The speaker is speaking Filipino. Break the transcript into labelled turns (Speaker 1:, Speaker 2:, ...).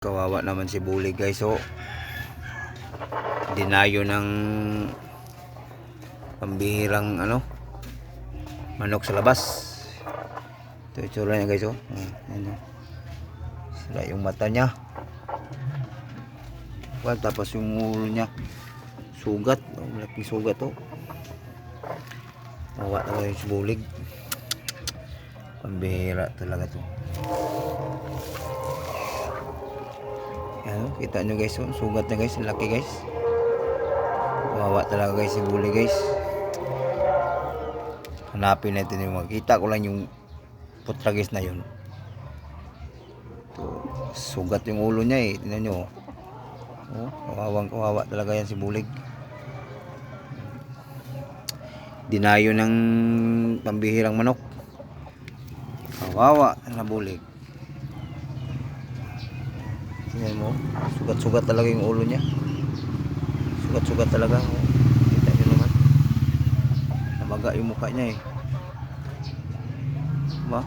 Speaker 1: Kawawa naman si Bully guys. So, dinayo ng pambihirang ano manok sa labas. Ito yung tsura niya guys. Oh. Hmm, Ayan, oh. Sira yung mata niya. Well, tapos yung ulo niya. Sugat. Oh, malaking sugat to. Kawawa talaga yung si Bulig. Pambihira talaga to. Ano, kita nyo guys, oh, sugat na guys, laki guys. Kawawa talaga guys si Bully guys. Hanapin natin yung makita ko lang yung putragis na yun. Ito, sugat yung ulo niya eh, tingnan nyo. Oh, kawawang kawawa talaga yan si Bulig. Dinayo ng pambihirang manok. Kawawa na Bulig. Tingnan mo, sugat-sugat talaga yung ulo niya. Sugat-sugat talaga. oh. Kita niyo naman. Namaga yung mukha niya eh. Diba?